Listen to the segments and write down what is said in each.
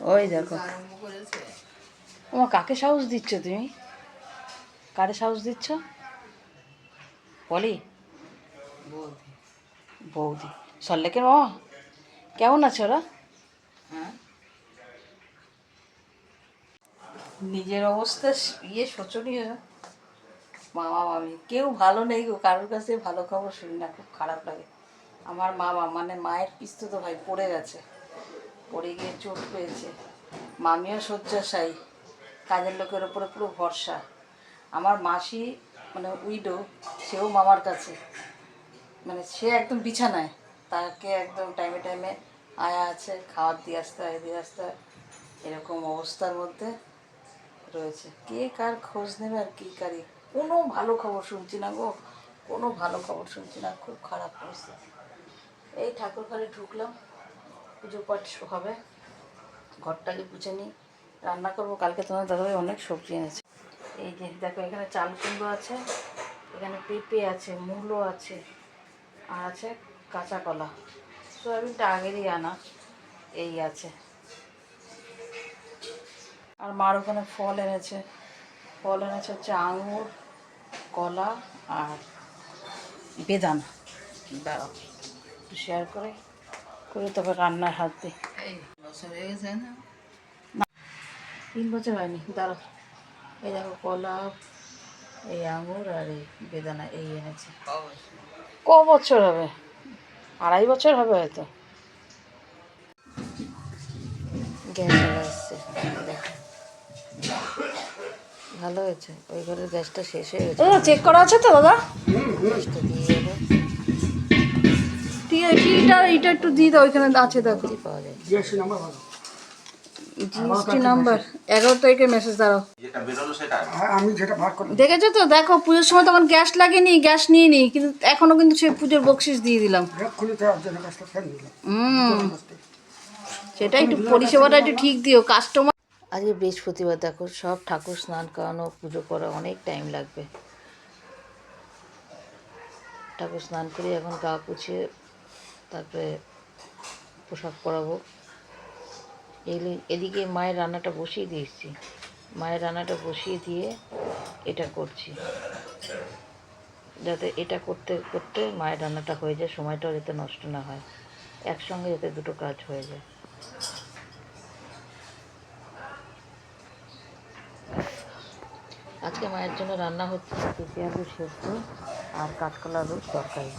ওই দেখো। তোমার কাকে সাহস দিচ্ছ তুমি? কারে সাহস দিচ্ছ? বলি বৌদি। সল্লেকের মামা? কেমন আছে ওরা? হ্যাঁ। নিজের অবস্থা ইয়ে শোচনীয়। মামা, মামি, কেউ ভালো নেই গো, কারোর কাছে ভালো খবর শুনি না, খুব খারাপ লাগে। আমার মামা মানে মায়ের পিস্ত তো ভাই পড়ে গেছে। পড়ে গিয়ে চোট পেয়েছে। মামিও শয্যাশায়ী। কাজের লোকের ওপরে পুরো ভরসা। আমার মাসি মানে উইডো, সেও মামার কাছে। মানে সে একদম বিছানায়। তাকে একদম টাইমে টাইমে আয়া আছে, খাবার দিয়ে আসতে হয়, দিয়ে আসতে হয়। এরকম অবস্থার মধ্যে রয়েছে। কে কার খোঁজ নেবে আর কী কারি? কোনো ভালো খবর শুনছি না গো। কোনো ভালো খবর শুনছি না। খুব খারাপ পরিস্থিতি। এই ঠাকুর ঘরে ঢুকলাম। পুজো পাঠ হবে। ঘরটাকে পুছে নিই। রান্না করব। কালকে তোমার দাদাভাই অনেক সবজি এনেছে। এই যে দেখো, এখানে চাল কুমড়ো আছে, এখানে পেঁপে আছে, মূলো আছে, আর আছে কাঁচা কলা। সয়াবিনটা আগেরই আনা। এই আছে। আর মার ওখানে ফল এনেছে। ফল এনেছে হচ্ছে আঙুর, কলা আর বেদানা। দাঁড়াও শেয়ার করে। করে তবে রান্নার হাত দিই এই বছর হয়ে গেছে তিন বছর হয়নি দাঁড়াও। এই দেখো কলা এই আঙুর আর এই বেদানা এই এনেছে। ক বছর হবে? আড়াই বছর হবে হয়তো। গ্যাস ভালো হয়েছে ওই ঘরের গ্যাসটা শেষ হয়ে গেছে। দাদা চেক করা আছে তো দাদা? দিয়ে বিলটা এইটা একটু দিয়ে দাও ওইখানে আছে দেখো কি পাওয়া যায়। জিএসটি নাম্বার এগারো তারিখের মেসেজ দাঁড়াও। হ্যাঁ, আমি যেটা ভাগ করলাম। দেখেছ তো? দেখো পুজোর সময় তখন গ্যাস লাগেনি গ্যাস নিয়ে নি কিন্তু এখনও কিন্তু সে পুজোর বকশিস দিয়ে দিলাম। হুম। সেটা একটু পরিষেবাটা একটু ঠিক দিও কাস্টমার আজকে বৃহস্পতিবার দেখো সব ঠাকুর স্নান করানো পুজো করা অনেক টাইম লাগবে। ঠাকুর স্নান করে এখন গা পুছিয়ে তারপরে পোশাক পরাবো। এদিকে মায়ের রান্নাটা বসিয়ে দিয়েছি। মায়ের রান্নাটা বসিয়ে দিয়ে এটা করছি। যাতে এটা করতে করতে মায়ের রান্নাটা হয়ে যায়, সময়টাও যাতে নষ্ট না হয়। একসঙ্গে যাতে দুটো কাজ হয়ে যায়। আজকে মায়ের জন্য রান্না হচ্ছে পেঁপে আলু সেদ্ধ আর কাঁচকলা আলুর তরকারি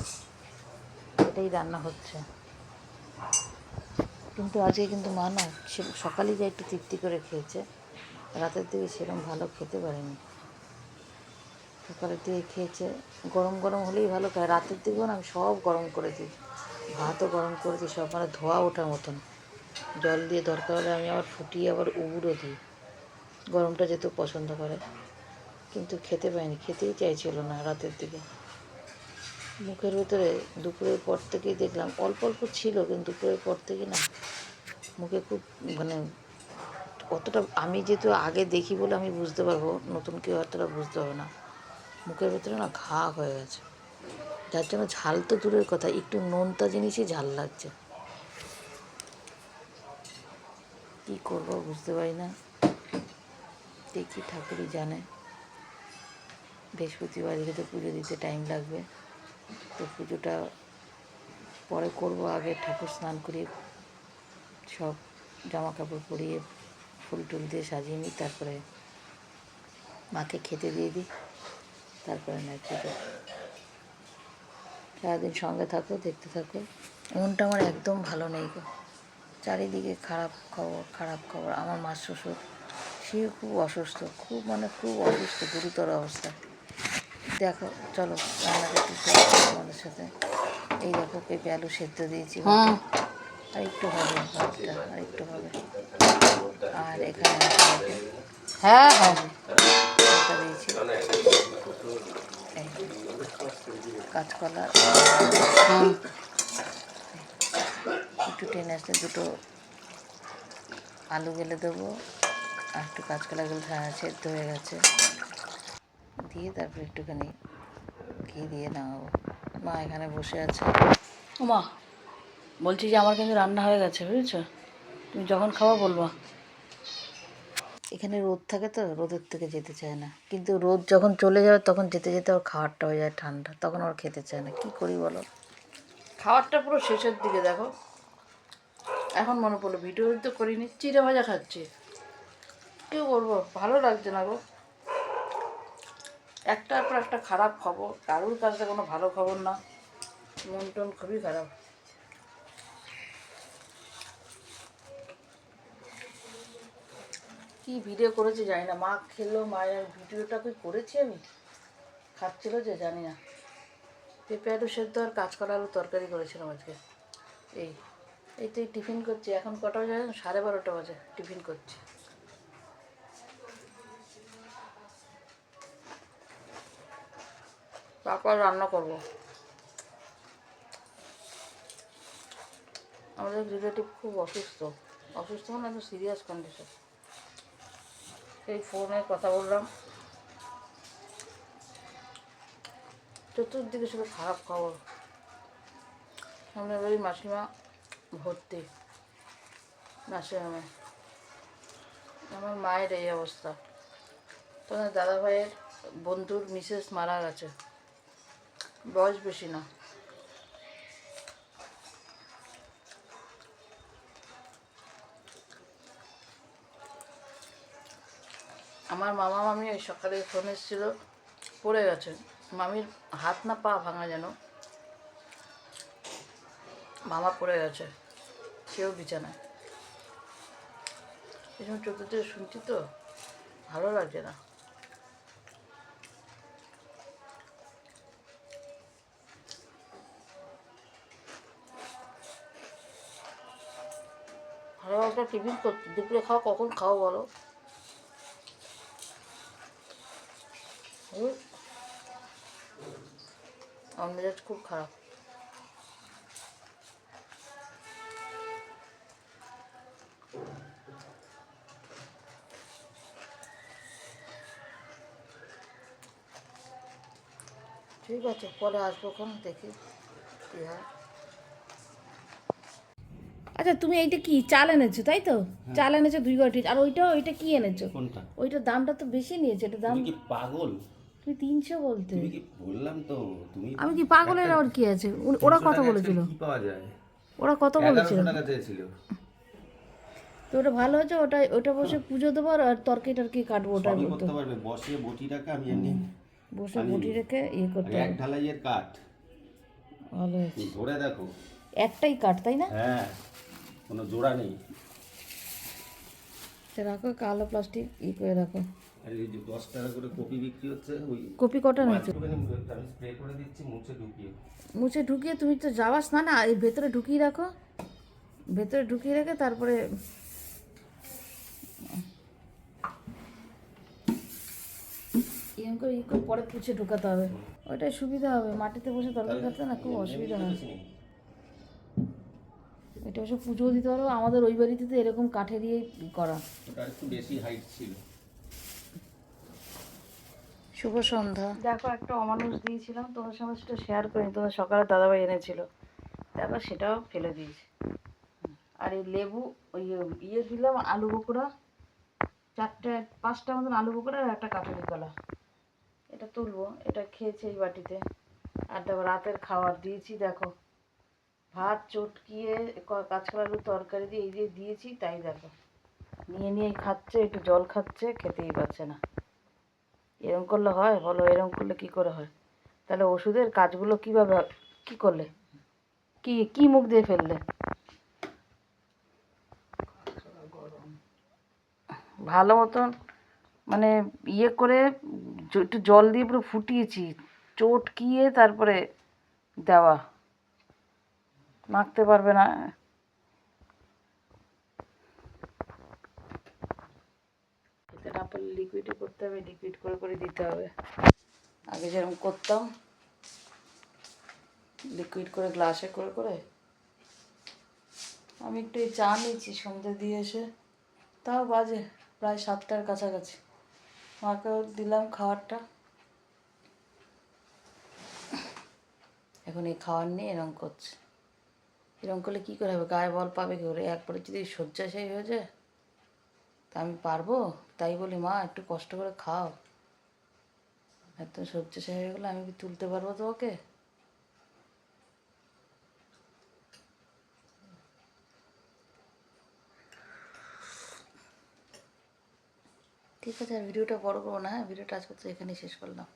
এটাই রান্না হচ্ছে। কিন্তু আজকে কিন্তু মা না সে সকালে যে একটু তৃপ্তি করে খেয়েছে। রাতের দিকে সেরকম ভালো খেতে পারেনি। সকালের দিকে খেয়েছে। গরম গরম হলেই ভালো খায়। রাতের দিকেও না আমি সব গরম করে দিই ভাতও গরম করে দিই সব মানে ধোয়া ওঠার মতন। জল দিয়ে দরকার হলে আমি আবার ফুটিয়ে আবার উবুড়ও দিই। গরমটা যেহেতু পছন্দ করে। কিন্তু খেতে পাইনি, খেতেই চাইছিল না রাতের দিকে। মুখের ভেতরে দুপুরের পর থেকেই দেখলাম, অল্প অল্প ছিল কিন্তু দুপুরের পর থেকে না। মুখে খুব মানে অতটা, আমি যেহেতু আগে দেখি বলে আমি বুঝতে পারব, নতুন কেউ অতটা বুঝতে পারবে না। মুখের ভেতরে না ঘা হয়ে গেছে। যার জন্য ঝাল তো দূরের কথা, একটু নোনতা জিনিসই ঝাল লাগছে। কী করব বুঝতে পারি না। দেখি ঠাকুরই জানে। বৃহস্পতিবার তো পুজো দিতে টাইম লাগবে। তো পুজোটা পরে করব, আগে ঠাকুর স্নান করিয়ে সব জামা কাপড় পরিয়ে ফুল টুল দিয়ে সাজিয়ে নিই, তারপরে মাকে খেতে দিয়ে দিই, তারপরে নয় পুজো। সারাদিন সঙ্গে থাকো, দেখতে থাকো। মনটা আমার একদম ভালো নেই গো। চারিদিকে খারাপ খবর খারাপ খবর। আমার মা শ্বশুর, সে খুব অসুস্থ, খুব মানে খুব অসুস্থ, গুরুতর অবস্থা। দেখো চলো রান্নাটা একটু তোমাদের সাথে। এই দেখো পেঁপে আলু সেদ্ধ দিয়েছি। আর একটু হবে ভাতটা আর একটু হবে। আর এখানে হ্যাঁ হ্যাঁ। দিয়েছি। কাঁচকলা। একটু টেনে আসলে দুটো আলু গেলে দেবো আর একটু কাঁচকলাগুলো হ্যাঁ সেদ্ধ হয়ে গেছে। দিয়ে তারপর একটুখানি ঘি দিয়ে নামাবো মা এখানে বসে আছে। ও মা বলছি যে আমার কিন্তু রান্না হয়ে গেছে বুঝেছ? তুমি যখন খাওয়া বলব। এখানে রোদ থাকে তো রোদের থেকে যেতে চায় না। কিন্তু রোদ যখন চলে যাবে তখন যেতে যেতে ওর খাবারটা হয়ে যায় ঠান্ডা। তখন ওর খেতে চায় না। কি করি বলো? খাবারটা পুরো শেষের দিকে দেখো। এখন মনে পড়ল ভিডিও তো করিনি চিড়ে ভাজা খাচ্ছি। কি করব ভালো লাগছে না গো। একটার পর একটা খারাপ খবর, কারোর কাছে কোনো ভালো খবর না। মন টন খুবই খারাপ। কি ভিডিও করেছি জানি না। মা খেলো, মায়ের ভিডিওটা কি করেছি আমি? খাচ্ছিল যে, জানি না। পেঁপে আলু সেদ্ধ আর কাঁচকলা আলু তরকারি করেছিলাম আজকে। এই এই তো টিফিন করছি। এখন কটা বাজে? সাড়ে বারোটা বাজে। টিফিন করছি। তারপর রান্না করব। আমাদের রিলেটিভ খুব অসুস্থ। অসুস্থ মানে একটু সিরিয়াস কন্ডিশন সেই ফোনে কথা বললাম। চতুর্দিকে শুধু খারাপ খবর। সামনের বাড়ি মাসিমা ভর্তি। নার্সিংহোমে আমার মায়ের এই অবস্থা। তোমার দাদা ভাইয়ের বন্ধুর মিসেস মারা গেছে। বয়স বেশি না। আমার মামা মামি ওই সকালে ফোন এসেছিল, পড়ে গেছে। মামির হাত না পা ভাঙা যেন। মামা পড়ে গেছে সেও বিছানায়। সময় চতুর্থ শুনছি তো, ভালো লাগছে না। একটা টিফিন করছি দুপুরে খাওয়া কখন খাও বলো? মেজাজ খুব খারাপ। ঠিক আছে, পরে আসব খন দেখি কী হয়। আচ্ছা তুমি এইটা কি চাল এনেছো তাই তো? চাল এনেছো দুই গড়ি আর ওইটা ওইটা কি এনেছো? কোনটা? ওইটার দামটা তো বেশি নিয়েছে এটা দাম কি পাগল? তুমি তিনশো বলতে। তুমি কি বললাম তো? তুমি আমি কি পাগলের আর কি আছে? ও- ওরা কত 300 বলেছিল? কি পাওয়া যায়? ওরা কত বলেছিল? টাকা চেয়েছিল। তো ওটা ভালো হচ্ছে ওটা ওটা বসে পুজো দেবো আর তরকারি টরকি কাটবো ওটার সবই মতো করতে পারবে বসে বটি টাকা আমি এমনি বসে বটি রেখে ইয়ে করতে এক ঢালাইয়ের কাঠ। ভালো হয়েছে। ধরে দেখো। একটাই কাট তাই না? হ্যাঁ। কোনো জোড়া নেই। রাখো কালো প্লাস্টিক ই করে রাখো। আর এই যে দশ টাকা করে কপি বিক্রি হচ্ছে ওই কপি কটা নিয়েছো একটুখানি আমি স্প্রে করে দিচ্ছি মুছে ঢুকিয়ে। মুছে ঢুকিয়ে তুমি তো যাওয়াস না না এই ভেতরে ঢুকিয়ে রাখো। ভেতরে ঢুকিয়ে রেখে তারপরে এরকম করে ই করে পরে পুছে ঢুকাতে হবে। ওইটাই সুবিধা হবে মাটিতে বসে তরকারি কাটতে না খুব অসুবিধা হয়। এটা অবশ্য পুজো দিতে পারব আমাদের ওই বাড়িতে তো এরকম কাঠে দিয়েই করা একটু বেশি হাইট ছিল। শুভ সন্ধ্যা। দেখো একটা অমানুষ দিয়েছিলাম তোমার সঙ্গে সেটা শেয়ার করিনি তোমার সকালে দাদাভাই এনেছিল। তারপর সেটাও ফেলে দিয়েছি। আর এই লেবু ওই ইয়ে দিলাম আলু বকুড়া চারটে পাঁচটা মতন আলু বকুড়া আর একটা কাঠুরি কলা। এটা তুলবো এটা খেয়েছি এই বাটিতে। আর দেখো রাতের খাবার দিয়েছি দেখো। ভাত চটকিয়ে ক- কাঁচকলা আলুর তরকারি দিয়ে, এই যে দিয়েছি, তাই দেখো। নিয়ে নিয়ে খাচ্ছে, একটু জল খাচ্ছে, খেতেই পারছে না। এরম করলে হয়? বলো এরকম করলে কি করে হয়? তাহলে ওষুধের কাজগুলো কীভাবে কি করলে? কি কি মুখ দিয়ে ফেললে? ভালো মতন মানে ইয়ে করে, একটু জল দিয়ে পুরো ফুটিয়েছি, চটকিয়ে তারপরে দেওয়া। মাখতে পারবে না। খেতে না পারলে লিকুইডে করতে হবে লিকুইড করে করে দিতে হবে। আগে যেরকম করতাম লিকুইড করে গ্লাসে করে করে, আমি একটু চা নিচ্ছি সন্ধ্যে দিয়ে এসে। তাও বাজে, প্রায় সাতটার কাছাকাছি। মাকেও দিলাম খাবারটা। এখন এই খাবার নিয়ে এরম করছে। এরকম করলে কী করে হবে? গায়ে বল পাবে কি করে? একবারে যদি শয্যাশায়ী হয়ে যায়, তা আমি পারব? তাই বলি, মা, একটু কষ্ট করে খাও। একদম শয্যাশায়ী হয়ে গেলে আমি কি তুলতে পারব তো ওকে ঠিক আছে, আর ভিডিওটা বড় করব না হ্যাঁ? ভিডিওটা আজকে তো এখানেই শেষ করলাম।